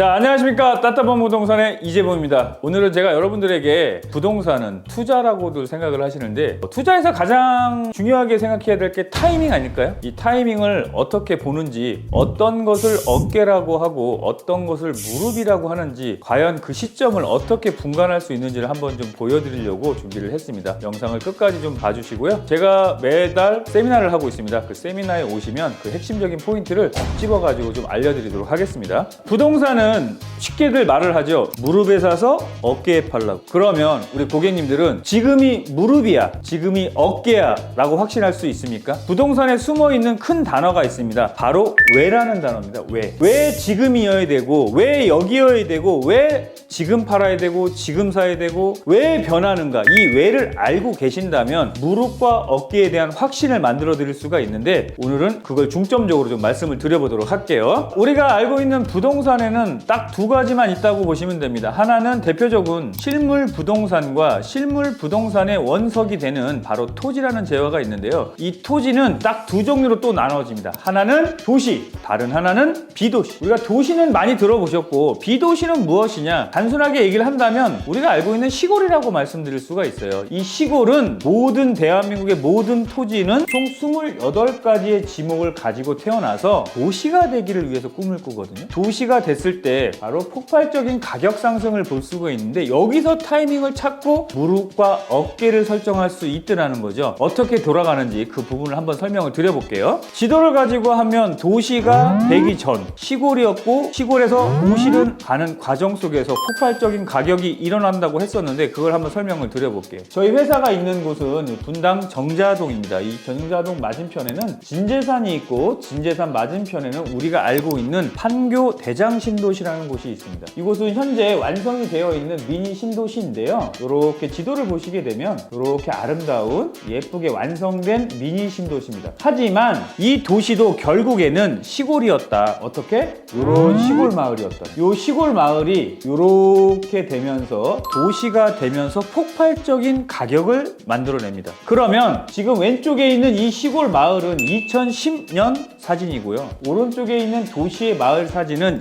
자, 안녕하십니까. 따따번 부동산의 이재봉입니다. 오늘은 제가 여러분들에게 부동산은 투자라고들 생각을 하시는데, 뭐 투자에서 가장 중요하게 생각해야 될 게 타이밍 아닐까요? 이 타이밍을 어떻게 보는지, 어떤 것을 어깨라고 하고, 어떤 것을 무릎이라고 하는지, 과연 그 시점을 어떻게 분간할 수 있는지를 한번 좀 보여드리려고 준비를 했습니다. 영상을 끝까지 좀 봐주시고요. 제가 매달 세미나를 하고 있습니다. 그 세미나에 오시면 그 핵심적인 포인트를 꼭 집어가지고 좀 알려드리도록 하겠습니다. 부동산은 쉽게들 말을 하죠. 무릎에 사서 어깨에 팔라고. 그러면 우리 고객님들은 지금이 무릎이야, 지금이 어깨야 라고 확신할 수 있습니까? 부동산에 숨어 있는 큰 단어가 있습니다. 바로 왜라는 단어입니다. 왜. 왜 지금이어야 되고, 왜 여기여야 되고, 왜 지금 팔아야 되고, 지금 사야 되고, 왜 변하는가. 이 왜를 알고 계신다면 무릎과 어깨에 대한 확신을 만들어 드릴 수가 있는데 오늘은 그걸 중점적으로 좀 말씀을 드려보도록 할게요. 우리가 알고 있는 부동산에는 딱 두 가지만 있다고 보시면 됩니다. 하나는 대표적인 실물 부동산과 실물 부동산의 원석이 되는 바로 토지라는 재화가 있는데요. 이 토지는 딱 두 종류로 또 나눠집니다. 하나는 도시, 다른 하나는 비도시. 우리가 도시는 많이 들어보셨고 비도시는 무엇이냐? 단순하게 얘기를 한다면 우리가 알고 있는 시골이라고 말씀드릴 수가 있어요. 이 시골은 모든 대한민국의 모든 토지는 총 28가지의 지목을 가지고 태어나서 도시가 되기를 위해서 꿈을 꾸거든요. 도시가 됐을 때 바로 폭발적인 가격 상승을 볼 수가 있는데 여기서 타이밍을 찾고 무릎과 어깨를 설정할 수 있더라는 거죠. 어떻게 돌아가는지 그 부분을 한번 설명을 드려볼게요. 지도를 가지고 하면 도시가 되기 전 시골이었고 시골에서 도시를 가는 과정 속에서 폭발적인 가격이 일어난다고 했었는데 그걸 한번 설명을 드려볼게요. 저희 회사가 있는 곳은 분당 정자동입니다. 이 정자동 맞은편에는 진재산이 있고 진재산 맞은편에는 우리가 알고 있는 판교 대장 신도 시라는 곳이 있습니다. 이곳은 현재 완성이 되어 있는 미니 신도시인데요. 이렇게 지도를 보시게 되면 이렇게 아름다운 예쁘게 완성된 미니 신도시입니다. 하지만 이 도시도 결국에는 시골이었다. 어떻게? 이런 시골 마을이었다. 이 시골 마을이 이렇게 되면서 도시가 되면서 폭발적인 가격을 만들어냅니다. 그러면 지금 왼쪽에 있는 이 시골 마을은 2010년 사진이고요. 오른쪽에 있는 도시의 마을 사진은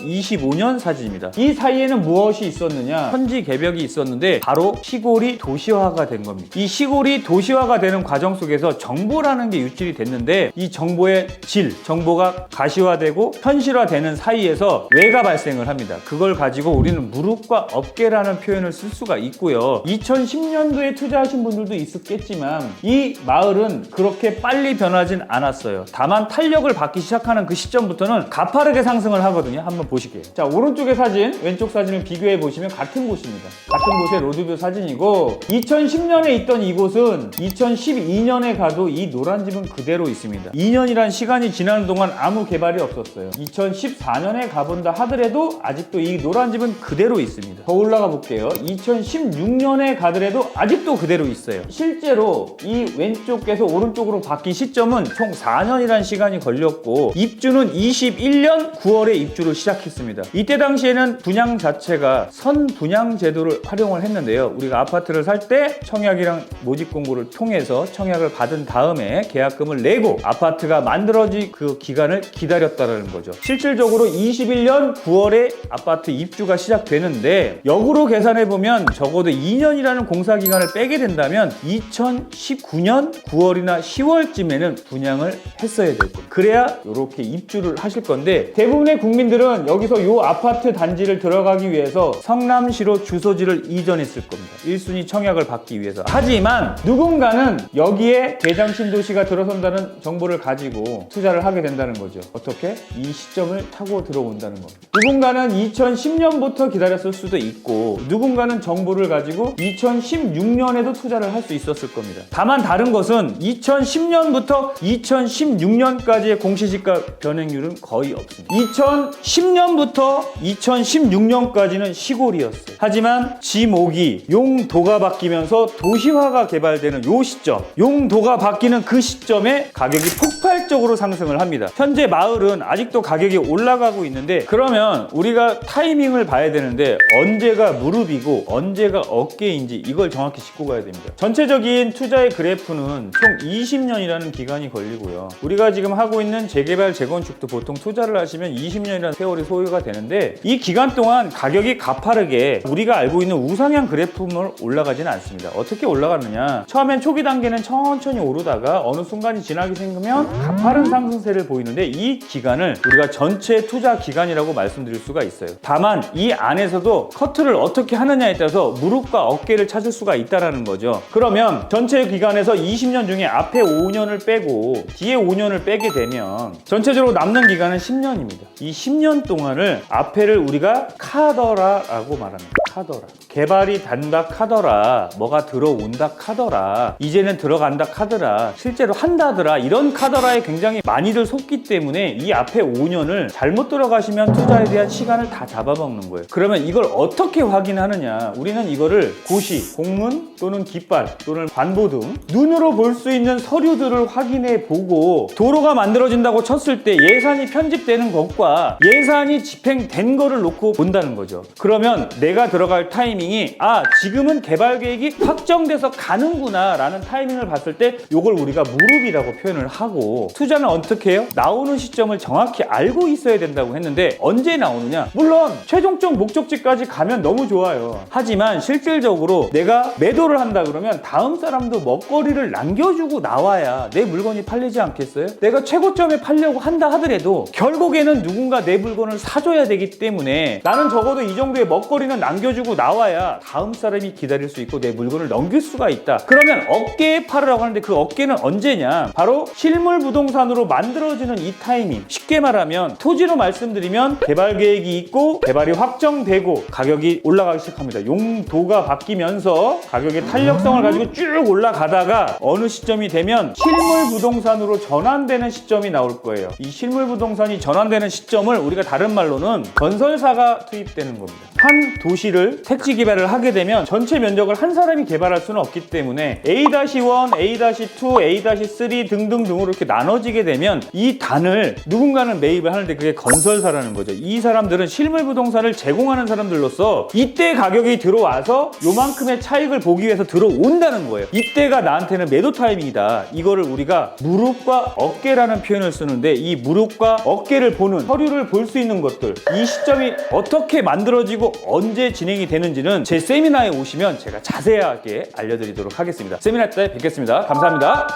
2025년 사진입니다. 이 사이에는 무엇이 있었느냐? 현지 개벽이 있었는데 바로 시골이 도시화가 된 겁니다. 이 시골이 도시화가 되는 과정 속에서 정보라는 게 유출이 됐는데 이 정보의 질, 정보가 가시화되고 현실화되는 사이에서 왜가 발생을 합니다. 그걸 가지고 우리는 무릎과 어깨라는 표현을 쓸 수가 있고요. 2010년도에 투자하신 분들도 있었겠지만 이 마을은 그렇게 빨리 변하진 않았어요. 다만 탄력을 받기 시작하는 그 시점부터는 가파르게 상승을 하거든요. 한번 보실게요. 자, 오른쪽의 사진, 왼쪽 사진을 비교해 보시면 같은 곳입니다. 같은 곳의 로드뷰 사진이고 2010년에 있던 이곳은 2012년에 가도 이 노란 집은 그대로 있습니다. 2년이란 시간이 지나는 동안 아무 개발이 없었어요. 2014년에 가본다 하더라도 아직도 이 노란 집은 그대로 있습니다. 더 올라가 볼게요. 2016년에 가더라도 아직도 그대로 있어요. 실제로 이 왼쪽에서 오른쪽으로 바뀐 시점은 총 4년이라는 시간이 걸렸고 입주는 21년 9월에 입주를 시작 했습니다. 이때 당시에는 분양 자체가 선 분양 제도를 활용을 했는데요. 우리가 아파트를 살 때 청약이랑 모집 공고를 통해서 청약을 받은 다음에 계약금을 내고 아파트가 만들어진 그 기간을 기다렸다는 거죠. 실질적으로 21년 9월에 아파트 입주가 시작되는데 역으로 계산해 보면 적어도 2년이라는 공사 기간을 빼게 된다면 2019년 9월이나 10월쯤에는 분양을 했어야 될 거예요. 그래야 이렇게 입주를 하실 건데 대부분의 국민들은 여기서 이 아파트 단지를 들어가기 위해서 성남시로 주소지를 이전했을 겁니다. 1순위 청약을 받기 위해서. 하지만 누군가는 여기에 대장 신도시가 들어선다는 정보를 가지고 투자를 하게 된다는 거죠. 어떻게? 이 시점을 타고 들어온다는 겁니다. 누군가는 2010년부터 기다렸을 수도 있고 누군가는 정보를 가지고 2016년에도 투자를 할 수 있었을 겁니다. 다만 다른 것은 2010년부터 2016년까지의 공시지가 변행률은 거의 없습니다. 2010년 부터 2016년까지는 시골이었어요. 하지만 지목이 용도가 바뀌면서 도시화가 개발되는 요 시점, 용도가 바뀌는 그 시점에 가격이 폭발적 폭발적으로 상승을 합니다. 현재 마을은 아직도 가격이 올라가고 있는데 그러면 우리가 타이밍을 봐야 되는데 언제가 무릎이고 언제가 어깨인지 이걸 정확히 짚고 가야 됩니다. 전체적인 투자의 그래프는 총 20년이라는 기간이 걸리고요. 우리가 지금 하고 있는 재개발 재건축도 보통 투자를 하시면 20년이라는 세월이 소요가 되는데 이 기간 동안 가격이 가파르게 우리가 알고 있는 우상향 그래프물 올라가지는 않습니다. 어떻게 올라가느냐? 처음엔 초기 단계는 천천히 오르다가 어느 순간이 지나게 생기면 가파른 상승세를 보이는데 이 기간을 우리가 전체 투자 기간이라고 말씀드릴 수가 있어요. 다만 이 안에서도 커트를 어떻게 하느냐에 따라서 무릎과 어깨를 찾을 수가 있다라는 거죠. 그러면 전체 기간에서 20년 중에 앞에 5년을 빼고 뒤에 5년을 빼게 되면 전체적으로 남는 기간은 10년입니다. 이 10년 동안을 앞에를 우리가 카더라라고 말합니다. 카더라. 개발이 단다 카더라. 뭐가 들어온다 카더라. 이제는 들어간다 카더라. 실제로 한다더라. 이런 카더라에 굉장히 많이들 속기 때문에 이 앞에 5년을 잘못 들어가시면 투자에 대한 시간을 다 잡아먹는 거예요. 그러면 이걸 어떻게 확인하느냐? 우리는 이거를 고시, 공문 또는 깃발 또는 관보 등 눈으로 볼 수 있는 서류들을 확인해 보고 도로가 만들어진다고 쳤을 때 예산이 편집되는 것과 예산이 집행된 거를 놓고 본다는 거죠. 그러면 내가 들어갈 타 이밍이 아 지금은 개발 계획이 확정돼서 가는구나 라는 타이밍을 봤을 때 이걸 우리가 무릎이라고 표현을 하고 투자는 어떻게 해요? 나오는 시점을 정확히 알고 있어야 된다고 했는데 언제 나오느냐? 물론 최종적 목적지까지 가면 너무 좋아요. 하지만 실질적으로 내가 매도를 한다 그러면 다음 사람도 먹거리를 남겨주고 나와야 내 물건이 팔리지 않겠어요? 내가 최고점에 팔려고 한다 하더라도 결국에는 누군가 내 물건을 사줘야 되기 때문에 나는 적어도 이 정도의 먹거리는 남겨주고 나와야 다음 사람이 기다릴 수 있고 내 물건을 넘길 수가 있다. 그러면 어깨에 팔으라고 하는데 그 어깨는 언제냐? 바로 실물 부동산으로 만들어지는 이 타이밍. 쉽게 말하면 토지로 말씀드리면 개발 계획이 있고 개발이 확정되고 가격이 올라가기 시작합니다. 용도가 바뀌면서 가격의 탄력성을 가지고 쭉 올라가다가 어느 시점이 되면 실물 부동산으로 전환되는 시점이 나올 거예요. 이 실물 부동산이 전환되는 시점을 우리가 다른 말로는 건설사가 투입되는 겁니다. 한 도시를 택지 개발을 하게 되면 전체 면적을 한 사람이 개발할 수는 없기 때문에 A-1, A-2, A-3 등등등으로 이렇게 나눠지게 되면 이 단을 누군가는 매입을 하는데 그게 건설사라는 거죠. 이 사람들은 실물 부동산을 제공하는 사람들로서 이때 가격이 들어와서 요만큼의 차익을 보기 위해서 들어온다는 거예요. 이때가 나한테는 매도 타이밍이다. 이거를 우리가 무릎과 어깨라는 표현을 쓰는데 이 무릎과 어깨를 보는 서류를 볼 수 있는 것들 이 시점이 어떻게 만들어지고 언제 진행이 되는지는 제 세미나에 오시면 제가 자세하게 알려드리도록 하겠습니다. 세미나 때 뵙겠습니다. 감사합니다.